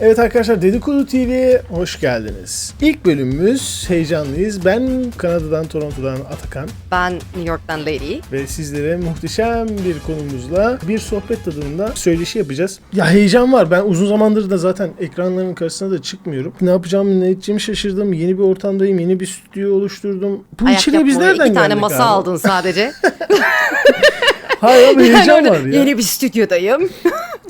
Evet arkadaşlar Dedikodu TV'ye hoş geldiniz. İlk bölümümüz heyecanlıyız. Ben Kanada'dan, Toronto'dan Atakan Ben New York'tan Lady. ve sizlere muhteşem bir konumuzla bir sohbet tadında söyleşi yapacağız. Ya heyecan var. Ben uzun zamandır da zaten ekranların karşısına da çıkmıyorum. Ne yapacağımı, ne edeceğimi şaşırdım. Yeni bir ortamdayım, yeni bir stüdyo oluşturdum. Bu Ayak içeriye biz nereden İki tane geldik masa abi? aldın sadece. Hayır abi heyecan Yani var ya. Yeni bir stüdyodayım.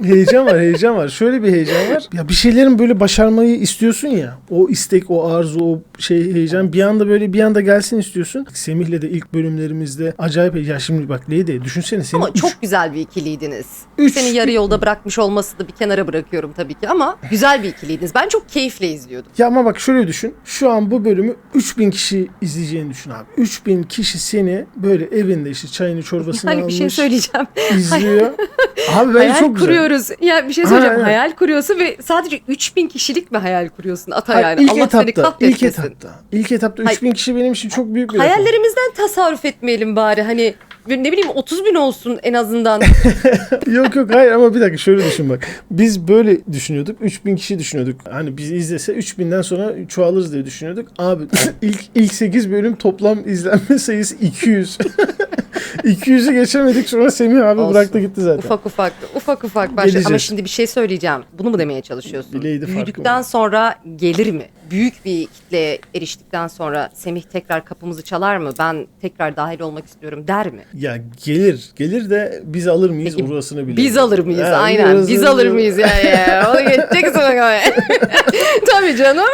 Heyecan var, heyecan var. Şöyle bir heyecan var. Ya bir şeylerin böyle başarmayı istiyorsun ya. O istek, o arzu, o şey heyecan bir anda böyle bir anda gelsin istiyorsun. Semih'le de ilk bölümlerimizde acayip ya şimdi bak Leydi düşünsene senin Ama üç- çok güzel bir ikiliydiniz. Üç- Seni yarı yolda bırakmış olması da bir kenara bırakıyorum tabii ki ama güzel bir ikiliydiniz. Ben çok keyifle izliyordum. Ya ama bak şöyle düşün. Şu an bu bölümü 3000 kişi izleyeceğini düşün abi. 3000 kişi seni böyle evinde işte çayını çorbasını Yani bir almış şey söyleyeceğim. izliyor. abi hayal çok güzel. Kuruyoruz. Ya bir şey söyleyeceğim. Aynen. Hayal kuruyorsun ve sadece 3000 kişilik mi hayal kuruyorsun Ata Hayır, yani? ilk Allah seni etapta, ilk kahretmesin. etapta. İlk etapta Hayır. 3000 kişi benim için çok büyük bir rakam. Hayallerimizden tasarruf etmeyelim bari. Hani ne bileyim 30 bin olsun en azından. yok yok hayır ama bir dakika şöyle düşün bak. Biz böyle düşünüyorduk. 3000 kişi düşünüyorduk. Hani bizi izlese 3000'den sonra çoğalırız diye düşünüyorduk. Abi ilk ilk 8 bölüm toplam izlenme sayısı 200. 200'ü geçemedik sonra Semih abi Olsun. bıraktı gitti zaten. ufak ufak ufak ufak başla. Geleceğiz. Ama şimdi bir şey söyleyeceğim. Bunu mu demeye çalışıyorsun? Bileydi farkı Büyüdükten var. sonra gelir mi? Büyük bir kitleye eriştikten sonra Semih tekrar kapımızı çalar mı? Ben tekrar dahil olmak istiyorum der mi? Ya gelir. Gelir de biz alır mıyız Peki, orasını bilelim. Biz alır mıyız? Ha, Aynen. orasını Biz alır mıyız ya ya? Onu geçeceksin bakalım. Tabii canım.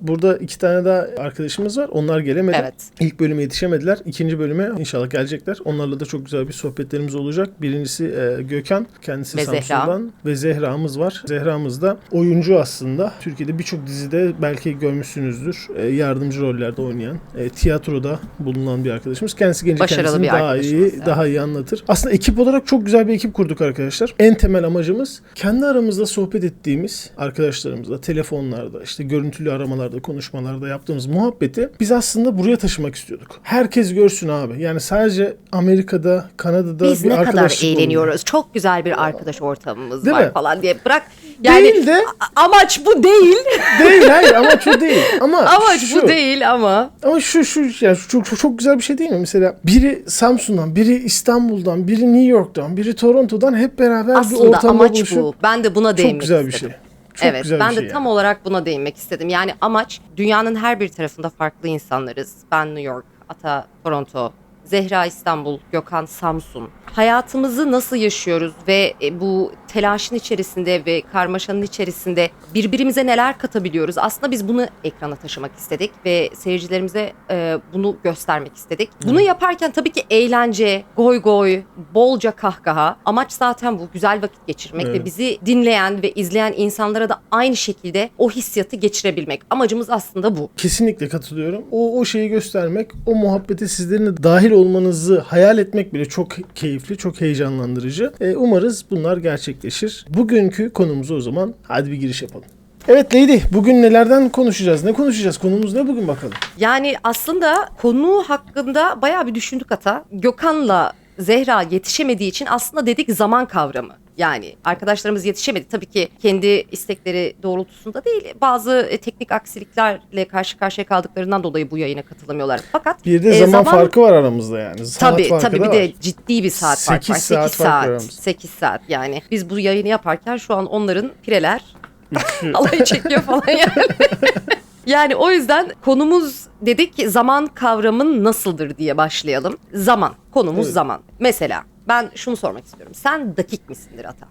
Burada iki tane daha arkadaşımız var. Onlar gelemedi. Evet. İlk bölüme yetişemediler. İkinci bölüme inşallah gelecekler. Onlarla da çok güzel bir sohbetlerimiz olacak. Birincisi e, Gökhan. Kendisi Ve Zehra. Samsun'dan. Ve Zehra'mız var. Zehra'mız da oyuncu aslında. Türkiye'de birçok dizide belki görmüşsünüzdür. E, yardımcı rollerde oynayan. e, tiyatroda bulunan bir arkadaşımız. Kendisi Başarılı kendisini bir daha iyi, evet. daha iyi anlatır. Aslında ekip olarak çok güzel bir ekip kurduk arkadaşlar. En temel amacımız kendi aramızda sohbet ettiğimiz arkadaşlarımızla telefonlarda işte görüntülü aramalarda konuşmalarda yaptığımız muhabbeti biz aslında buraya taşımak istiyorduk. Herkes görsün abi. Yani sadece Amerika'da, Kanada'da Biz bir ne kadar arkadaşlık olmuyor. eğleniyoruz. Çok güzel bir arkadaş ortamımız Değil var mi? falan diye. Bırak yani Değil de amaç bu değil. değil hayır amaç o değil. Ama amaç şu, bu değil ama. Ama şu şu yani şu çok, çok, çok güzel bir şey değil mi? Mesela biri Samsun'dan, biri İstanbul'dan, biri New York'tan, biri Toronto'dan hep beraber bir Aslında ortamda amaç buluşup bu. Ben de buna değinmek çok güzel bir istedim. şey. Çok evet, ben bir de şey tam yani. olarak buna değinmek istedim. Yani amaç dünyanın her bir tarafında farklı insanlarız. Ben New York, Ata Toronto, Zehra İstanbul, Gökhan Samsun. Hayatımızı nasıl yaşıyoruz ve e, bu telaşın içerisinde ve karmaşanın içerisinde birbirimize neler katabiliyoruz? Aslında biz bunu ekrana taşımak istedik ve seyircilerimize e, bunu göstermek istedik. Bunu yaparken tabii ki eğlence, goy goy, bolca kahkaha. Amaç zaten bu güzel vakit geçirmek Evet. ve bizi dinleyen ve izleyen insanlara da aynı şekilde o hissiyatı geçirebilmek. Amacımız aslında bu. Kesinlikle katılıyorum. O o şeyi göstermek, o muhabbete sizlerin de dahil olmanızı hayal etmek bile çok keyifli, çok heyecanlandırıcı. E, umarız bunlar gerçekleşir. Bugünkü konumuzu o zaman hadi bir giriş yapalım. Evet Lady, bugün nelerden konuşacağız? Ne konuşacağız? Konumuz ne bugün bakalım? Yani aslında konu hakkında bayağı bir düşündük hata. Gökhan'la Zehra yetişemediği için aslında dedik zaman kavramı. Yani arkadaşlarımız yetişemedi. Tabii ki kendi istekleri doğrultusunda değil. Bazı e, teknik aksiliklerle karşı karşıya kaldıklarından dolayı bu yayına katılamıyorlar. Fakat Bir de e, zaman, farkı var aramızda yani. Saat Tabii farkı tabii bir var. de ciddi bir saat fark Sekiz var. saat 8 fark var saat. aramızda. 8 saat yani. Biz bu yayını yaparken şu an onların pireler alayı çekiyor falan yani. yani o yüzden konumuz dedik ki zaman kavramın nasıldır diye başlayalım. Zaman. Konumuz Evet. zaman. Mesela ben şunu sormak istiyorum. Sen dakik misindir Ata?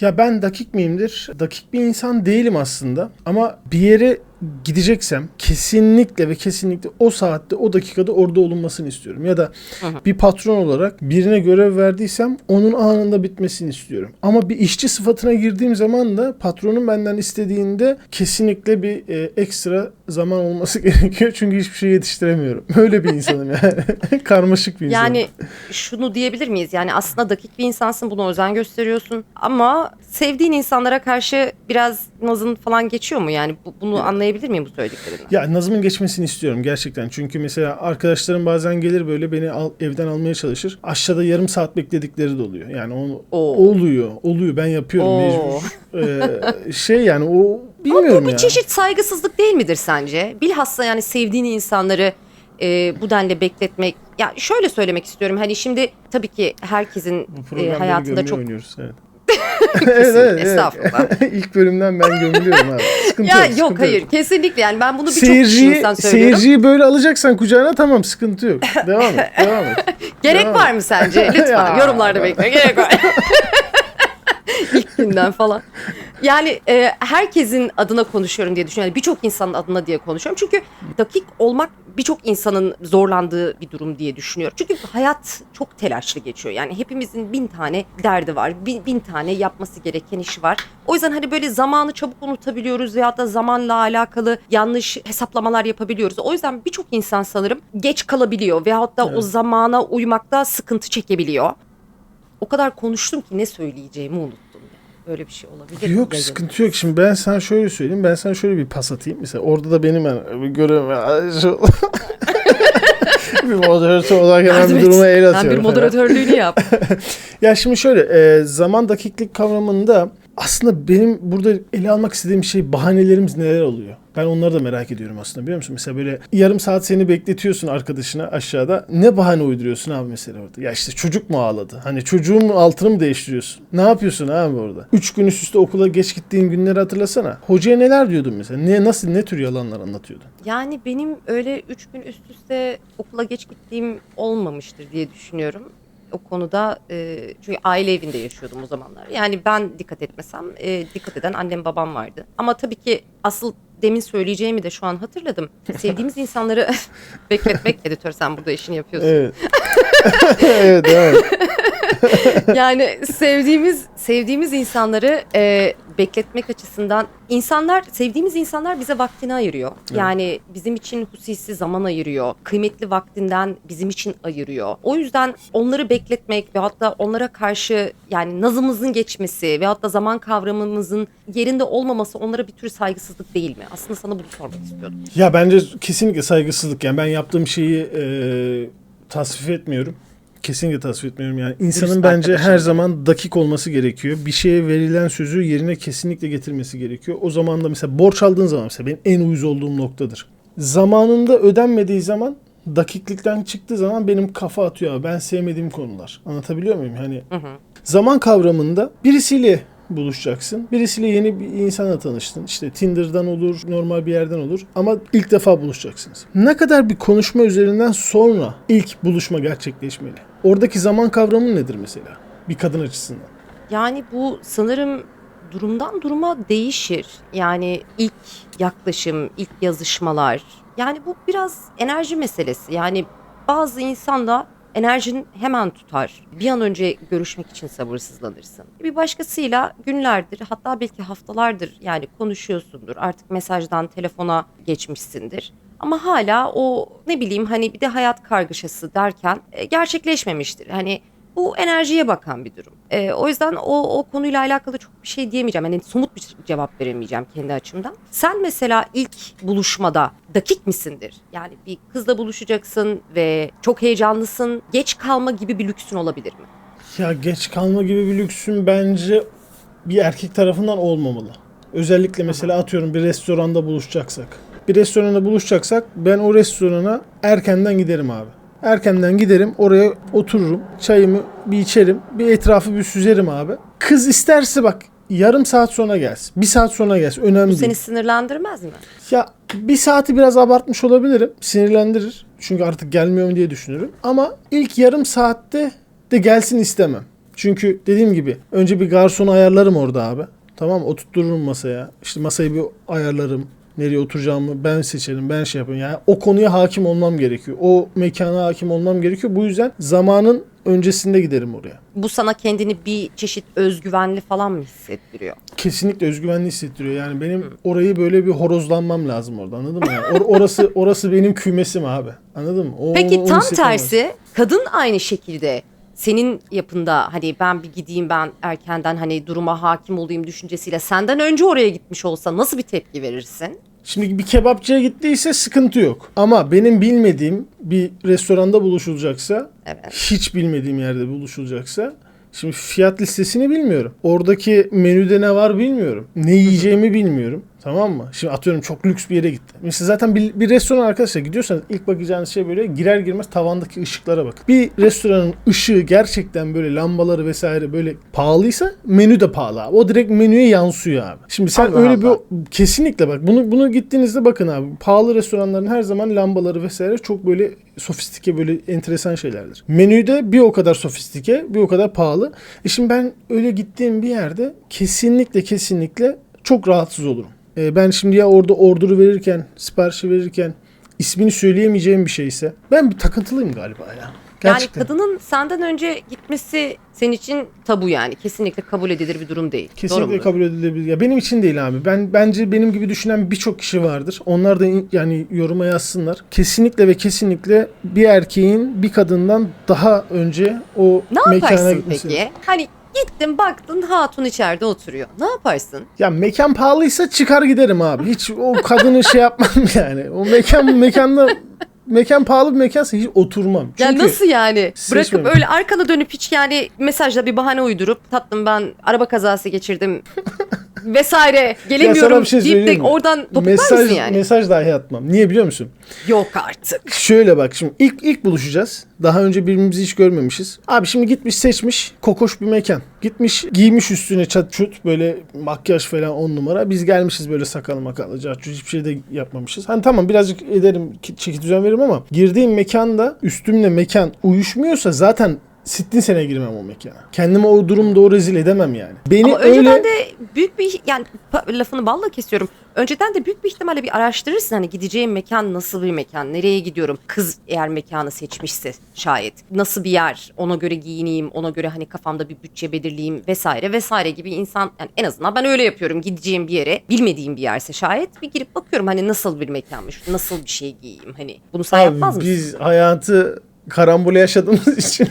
Ya ben dakik miyimdir? Dakik bir insan değilim aslında. Ama bir yere gideceksem kesinlikle ve kesinlikle o saatte o dakikada orada olunmasını istiyorum. Ya da bir patron olarak birine görev verdiysem onun anında bitmesini istiyorum. Ama bir işçi sıfatına girdiğim zaman da patronun benden istediğinde kesinlikle bir e, ekstra zaman olması gerekiyor. Çünkü hiçbir şey yetiştiremiyorum. Öyle bir insanım yani. Karmaşık bir insanım. Yani şunu diyebilir miyiz? Yani aslında dakik bir insansın. Buna özen gösteriyorsun. Ama sevdiğin insanlara karşı biraz nazın falan geçiyor mu? Yani bu- bunu anlayabilir miyim bu söylediklerinden? Ya Nazım'ın geçmesini istiyorum gerçekten. Çünkü mesela arkadaşlarım bazen gelir böyle beni al- evden almaya çalışır. Aşağıda yarım saat bekledikleri de oluyor. Yani onu Oo. oluyor. Oluyor. Ben yapıyorum Oo. mecbur. Ee, şey yani o Ama bilmiyorum bu bir ya. çeşit saygısızlık değil midir sence? Bilhassa yani sevdiğin insanları e, bu denli bekletmek. Ya şöyle söylemek istiyorum. Hani şimdi tabii ki herkesin Bu e, hayatında çok oynuyoruz. Evet. evet, estağfurullah. İlk bölümden ben gömülüyorum abi. Sıkıntı Ya yok. yok sıkıntı hayır kesinlikle yani ben bunu birçok Seyirciyi, insan söylüyorum. seyirciyi böyle alacaksan kucağına tamam sıkıntı yok. Devam et. Devam et. Gerek Devam var mı sence? Lütfen yorumlarda bekliyorum. Gerek var. İlk günden falan. Yani e, herkesin adına konuşuyorum diye düşünüyorum. Yani Birçok insanın adına diye konuşuyorum. Çünkü dakik olmak birçok insanın zorlandığı bir durum diye düşünüyorum. Çünkü hayat çok telaşlı geçiyor. Yani hepimizin bin tane derdi var. Bin, bin tane yapması gereken işi var. O yüzden hani böyle zamanı çabuk unutabiliyoruz veya da zamanla alakalı yanlış hesaplamalar yapabiliyoruz. O yüzden birçok insan sanırım geç kalabiliyor veyahut da o Evet. zamana uymakta sıkıntı çekebiliyor. O kadar konuştum ki ne söyleyeceğimi unuttum. Yani. Böyle bir şey olabilir mi? Yok Yayın? sıkıntı yok. Şimdi ben sana şöyle söyleyeyim. Ben sana şöyle bir pas atayım. Mesela orada da benim yani. Şu- bir moderatör olarak hemen bir duruma el atıyorum. bir moderatörlüğünü yap. Ya şimdi şöyle e, zaman dakiklik kavramında aslında benim burada ele almak istediğim şey bahanelerimiz neler oluyor? Ben onları da merak ediyorum aslında biliyor musun? Mesela böyle yarım saat seni bekletiyorsun arkadaşına aşağıda. Ne bahane uyduruyorsun abi mesela orada? Ya işte çocuk mu ağladı? Hani çocuğun altını mı değiştiriyorsun? Ne yapıyorsun abi orada? Üç gün üst üste okula geç gittiğin günleri hatırlasana. Hocaya neler diyordun mesela? Ne, nasıl, ne tür yalanlar anlatıyordun? Yani benim öyle üç gün üst üste okula geç gittiğim olmamıştır diye düşünüyorum. O konuda e, çünkü aile evinde yaşıyordum o zamanlar. Yani ben dikkat etmesem e, dikkat eden annem babam vardı. Ama tabii ki asıl demin söyleyeceğimi de şu an hatırladım. Sevdiğimiz insanları bekletmek editör sen burada işini yapıyorsun. Evet. evet, evet. yani sevdiğimiz sevdiğimiz insanları e, bekletmek açısından insanlar sevdiğimiz insanlar bize vaktini ayırıyor. Yani bizim için hususi zaman ayırıyor. Kıymetli vaktinden bizim için ayırıyor. O yüzden onları bekletmek ve hatta onlara karşı yani nazımızın geçmesi ve hatta zaman kavramımızın yerinde olmaması onlara bir tür saygısızlık değil mi? Aslında sana bunu sormak istiyordum. Ya bence kesinlikle saygısızlık. Yani ben yaptığım şeyi e, tasvip etmiyorum. Kesinlikle tasvip etmiyorum. Yani insanın Dürüst bence arkadaşım. her zaman dakik olması gerekiyor. Bir şeye verilen sözü yerine kesinlikle getirmesi gerekiyor. O zaman da mesela borç aldığın zaman mesela benim en uyuz olduğum noktadır. Zamanında ödenmediği zaman dakiklikten çıktığı zaman benim kafa atıyor. Ben sevmediğim konular. Anlatabiliyor muyum? Hani Hı hı. Zaman kavramında birisiyle buluşacaksın. Birisiyle yeni bir insana tanıştın. İşte Tinder'dan olur, normal bir yerden olur. Ama ilk defa buluşacaksınız. Ne kadar bir konuşma üzerinden sonra ilk buluşma gerçekleşmeli? Oradaki zaman kavramı nedir mesela? Bir kadın açısından. Yani bu sanırım durumdan duruma değişir. Yani ilk yaklaşım, ilk yazışmalar. Yani bu biraz enerji meselesi. Yani bazı insanda enerjin hemen tutar. Bir an önce görüşmek için sabırsızlanırsın. Bir başkasıyla günlerdir hatta belki haftalardır yani konuşuyorsundur. Artık mesajdan telefona geçmişsindir. Ama hala o ne bileyim hani bir de hayat kargaşası derken e, gerçekleşmemiştir. Hani bu enerjiye bakan bir durum. Ee, o yüzden o, o konuyla alakalı çok bir şey diyemeyeceğim. Yani somut bir cevap veremeyeceğim kendi açımdan. Sen mesela ilk buluşmada dakik misindir? Yani bir kızla buluşacaksın ve çok heyecanlısın. Geç kalma gibi bir lüksün olabilir mi? Ya geç kalma gibi bir lüksün bence bir erkek tarafından olmamalı. Özellikle mesela atıyorum bir restoranda buluşacaksak. Bir restoranda buluşacaksak ben o restorana erkenden giderim abi. Erkenden giderim oraya otururum çayımı bir içerim bir etrafı bir süzerim abi. Kız isterse bak yarım saat sonra gelsin bir saat sonra gelsin önemli Bu değil. seni sinirlendirmez mi? Ya bir saati biraz abartmış olabilirim. Sinirlendirir. Çünkü artık gelmiyorum diye düşünürüm. Ama ilk yarım saatte de gelsin istemem. Çünkü dediğim gibi önce bir garsonu ayarlarım orada abi. Tamam oturttururum masaya. İşte masayı bir ayarlarım. Nereye oturacağımı ben seçerim, ben şey yaparım. Yani o konuya hakim olmam gerekiyor. O mekana hakim olmam gerekiyor. Bu yüzden zamanın öncesinde giderim oraya. Bu sana kendini bir çeşit özgüvenli falan mı hissettiriyor? kesinlikle özgüvenli hissettiriyor. Yani benim orayı böyle bir horozlanmam lazım orada anladın mı? Yani or- orası orası benim kümesim abi. Anladın mı? O- Peki onu tam hissetmem lazım. tersi kadın aynı şekilde senin yapında hani ben bir gideyim ben erkenden hani duruma hakim olayım düşüncesiyle senden önce oraya gitmiş olsa nasıl bir tepki verirsin? Şimdi bir kebapçıya gittiyse sıkıntı yok. Ama benim bilmediğim bir restoranda buluşulacaksa, Evet. hiç bilmediğim yerde buluşulacaksa Şimdi fiyat listesini bilmiyorum. Oradaki menüde ne var bilmiyorum. Ne yiyeceğimi bilmiyorum. Tamam mı? Şimdi atıyorum çok lüks bir yere gitti. Mesela zaten bir, bir restoran arkadaşlar gidiyorsanız ilk bakacağınız şey böyle girer girmez tavandaki ışıklara bakın. Bir restoranın ışığı gerçekten böyle lambaları vesaire böyle pahalıysa menü de pahalı abi. O direkt menüye yansıyor abi. Şimdi sen Allah öyle Allah. bir kesinlikle bak bunu bunu gittiğinizde bakın abi. Pahalı restoranların her zaman lambaları vesaire çok böyle sofistike böyle enteresan şeylerdir. Menüde bir o kadar sofistike, bir o kadar pahalı. E şimdi ben öyle gittiğim bir yerde kesinlikle kesinlikle çok rahatsız olurum. E ben şimdi ya orada orduru verirken, siparişi verirken ismini söyleyemeyeceğim bir şeyse ben bir takıntılıyım galiba ya. Gerçekten. Yani kadının senden önce gitmesi senin için tabu yani. Kesinlikle kabul edilir bir durum değil. Kesinlikle kabul edilebilir. Ya benim için değil abi. Ben bence benim gibi düşünen birçok kişi vardır. Onlar da in- yani yoruma yazsınlar. Kesinlikle ve kesinlikle bir erkeğin bir kadından daha önce o Ne mekana yaparsın gitmesi. peki? Hani gittin baktın hatun içeride oturuyor. Ne yaparsın? Ya mekan pahalıysa çıkar giderim abi. Hiç o kadını şey yapmam yani. O mekan mekanda mekan pahalı bir mekansa hiç oturmam. Çünkü Ya nasıl yani? Seçmem. Bırakıp öyle arkana dönüp hiç yani mesajla bir bahane uydurup tatlım ben araba kazası geçirdim vesaire gelemiyorum şey deyip de oradan topuklar mesaj mısın yani? mesaj dahi atmam. Niye biliyor musun? Yok artık. Şöyle bak şimdi ilk ilk buluşacağız. Daha önce birbirimizi hiç görmemişiz. Abi şimdi gitmiş seçmiş kokoş bir mekan. Gitmiş giymiş üstüne çat çut böyle makyaj falan on numara. Biz gelmişiz böyle sakal makallı çat çut hiçbir şey de yapmamışız. Hani tamam birazcık ederim ki- çeki düzen veririm ama girdiğim mekanda üstümle mekan uyuşmuyorsa zaten sittin sene girmem o mekana. Kendimi o durumda o rezil edemem yani. Beni Ama önceden öyle de büyük bir yani lafını balla kesiyorum. Önceden de büyük bir ihtimalle bir araştırırsın hani gideceğim mekan nasıl bir mekan, nereye gidiyorum? Kız eğer mekanı seçmişse şayet nasıl bir yer, ona göre giyineyim, ona göre hani kafamda bir bütçe belirleyeyim vesaire vesaire gibi insan yani en azından ben öyle yapıyorum. Gideceğim bir yere bilmediğim bir yerse şayet bir girip bakıyorum hani nasıl bir mekanmış, nasıl bir şey giyeyim hani bunu sen Abi yapmaz mısın? biz hayatı karambole yaşadığımız için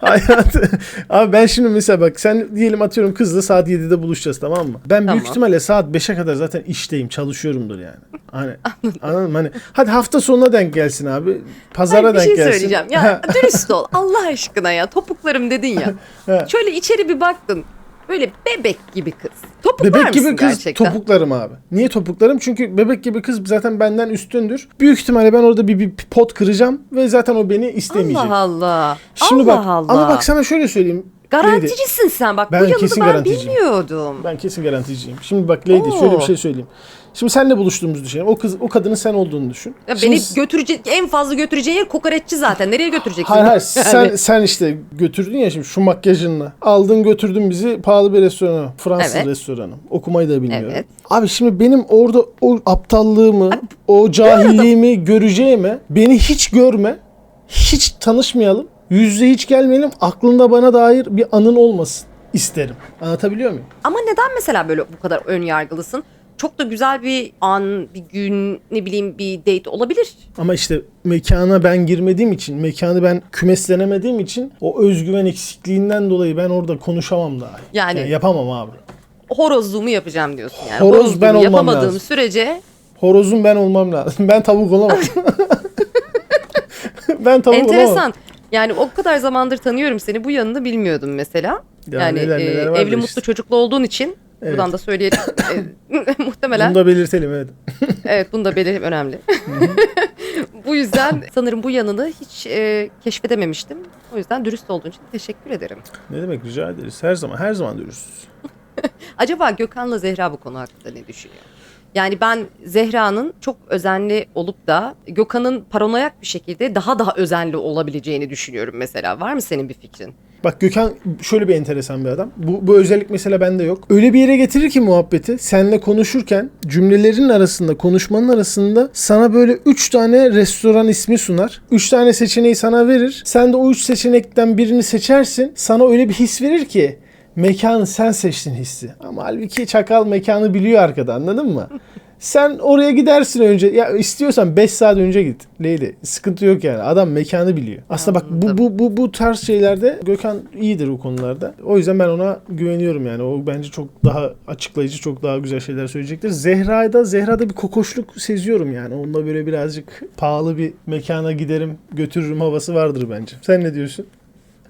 hayatı abi ben şimdi mesela bak sen diyelim atıyorum kızla saat 7'de buluşacağız tamam mı? Ben büyük Tamam. ihtimalle saat 5'e kadar zaten işteyim çalışıyorumdur yani. Hani anladın mı? Hani hadi hafta sonuna denk gelsin abi. Pazara Hayır, bir denk şey gelsin. söyleyeceğim. Ya dürüst ol Allah aşkına ya topuklarım dedin ya. Ha. Şöyle içeri bir baktın. Böyle bebek gibi kız. Topuklar Bebek gibi kız gerçekten? topuklarım abi. Niye topuklarım? Çünkü bebek gibi kız zaten benden üstündür. Büyük ihtimalle ben orada bir, bir pot kıracağım ve zaten o beni istemeyecek. Allah Allah. Şimdi Allah bak Allah. ama bak sana şöyle söyleyeyim. Garanticisin sen bak. Ben bu yanını kesin ben bilmiyordum. Ben kesin garanticiyim. Şimdi bak Lady Oo. şöyle bir şey söyleyeyim. Şimdi senle buluştuğumuzu düşünelim. O kız o kadının sen olduğunu düşün. Ya Şimdi beni götürecek en fazla götüreceğin yer kokoreççi zaten. Nereye götüreceksin? Hayır hayır Yani sen, sen işte götürdün ya şimdi şu makyajınla. Aldın götürdün bizi pahalı bir restorana. Fransız Evet. restoranı. Okumayı da bilmiyorum. Evet. Abi şimdi benim orada o aptallığımı, o cahilliğimi göreceğime beni hiç görme. Hiç tanışmayalım. Yüzde hiç gelmeyelim. Aklında bana dair bir anın olmasın isterim. Anlatabiliyor muyum? Ama neden mesela böyle bu kadar ön yargılısın? Çok da güzel bir an, bir gün, ne bileyim bir date olabilir. Ama işte mekana ben girmediğim için, mekanı ben kümeslenemediğim için o özgüven eksikliğinden dolayı ben orada konuşamam daha. Yani- yapamam abi. Horozluğumu yapacağım diyorsun yani. Horoz Horozluğumu ben olmam yapamadığım lazım. sürece Horozun ben olmam lazım. Ben tavuk olamam. ben tavuk olamam. enteresan. Yani o kadar zamandır tanıyorum seni. Bu yanını bilmiyordum mesela. Ya yani neler e, neler var da evli işte. mutlu çocuklu olduğun için Evet. buradan da söyleyelim. E, muhtemelen Bunu da belirtelim evet. evet bunu da belirtmek önemli. bu yüzden sanırım bu yanını hiç e, keşfedememiştim. O yüzden dürüst olduğun için teşekkür ederim. Ne demek rica ederiz. Her zaman her zaman dürüstüz. Acaba Gökhan'la Zehra bu konu hakkında ne düşünüyor? Yani ben Zehra'nın çok özenli olup da Gökhan'ın paranoyak bir şekilde daha daha özenli olabileceğini düşünüyorum mesela. Var mı senin bir fikrin? Bak Gökhan şöyle bir enteresan bir adam. Bu, bu özellik mesela bende yok. Öyle bir yere getirir ki muhabbeti seninle konuşurken cümlelerin arasında konuşmanın arasında sana böyle 3 tane restoran ismi sunar. 3 tane seçeneği sana verir. Sen de o 3 seçenekten birini seçersin. Sana öyle bir his verir ki mekanı sen seçtin hissi. Ama halbuki çakal mekanı biliyor arkada anladın mı? Sen oraya gidersin önce. Ya istiyorsan 5 saat önce git. Leyli. Sıkıntı yok yani. Adam mekanı biliyor. Aslında bak bu, bu bu bu tarz şeylerde Gökhan iyidir o konularda. O yüzden ben ona güveniyorum yani. O bence çok daha açıklayıcı, çok daha güzel şeyler söyleyecektir. Zehra'da Zehra'da bir kokoşluk seziyorum yani. Onunla böyle birazcık pahalı bir mekana giderim, götürürüm havası vardır bence. Sen ne diyorsun?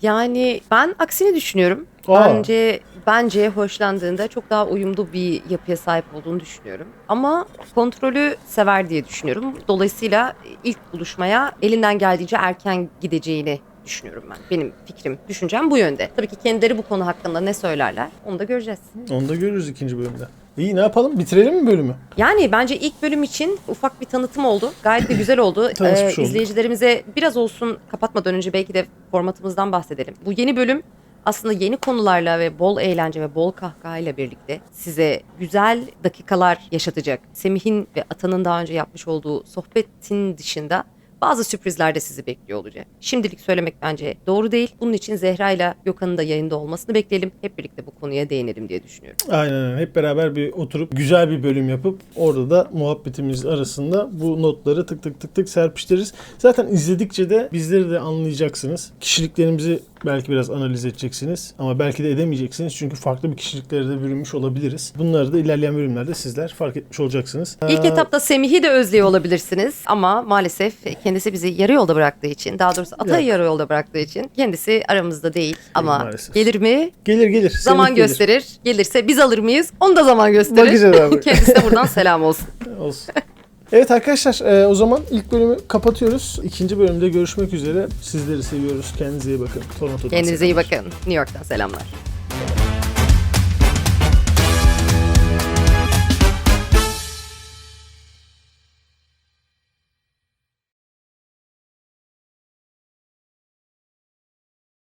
Yani ben aksini düşünüyorum. Aa. Bence bence hoşlandığında çok daha uyumlu bir yapıya sahip olduğunu düşünüyorum. Ama kontrolü sever diye düşünüyorum. Dolayısıyla ilk buluşmaya elinden geldiğince erken gideceğini düşünüyorum ben. Benim fikrim, düşüncem bu yönde. Tabii ki kendileri bu konu hakkında ne söylerler onu da göreceğiz. Onu da görürüz ikinci bölümde. İyi ne yapalım? Bitirelim mi bölümü? Yani bence ilk bölüm için ufak bir tanıtım oldu. Gayet de güzel oldu. Olduk. izleyicilerimize biraz olsun kapatmadan önce belki de formatımızdan bahsedelim. Bu yeni bölüm aslında yeni konularla ve bol eğlence ve bol kahkahayla birlikte size güzel dakikalar yaşatacak. Semih'in ve Atan'ın daha önce yapmış olduğu sohbetin dışında bazı sürprizler de sizi bekliyor olacak. Şimdilik söylemek bence doğru değil. Bunun için Zehra ile Gökhan'ın da yayında olmasını bekleyelim. Hep birlikte bu konuya değinelim diye düşünüyorum. Aynen öyle. Hep beraber bir oturup güzel bir bölüm yapıp orada da muhabbetimiz arasında bu notları tık tık tık tık serpiştiririz. Zaten izledikçe de bizleri de anlayacaksınız. Kişiliklerimizi belki biraz analiz edeceksiniz ama belki de edemeyeceksiniz çünkü farklı bir kişiliklere de bürünmüş olabiliriz. Bunları da ilerleyen bölümlerde sizler fark etmiş olacaksınız. İlk Ee, etapta Semih'i de özlüyor olabilirsiniz ama maalesef kendisi bizi yarı yolda bıraktığı için daha doğrusu Atay'ı yarı yolda bıraktığı için kendisi aramızda değil ama maalesef. gelir mi? gelir gelir. Zaman Semih gelir. gösterir. Gelirse biz alır mıyız? Onu da zaman gösterir. Bakacağız abi. Kendisine buradan selam olsun. Olsun. Evet arkadaşlar e, o zaman ilk bölümü kapatıyoruz. İkinci bölümde görüşmek üzere. Sizleri seviyoruz. Kendinize iyi bakın. Toronto'dan Kendinize iyi selamlar. bakın. New York'tan selamlar.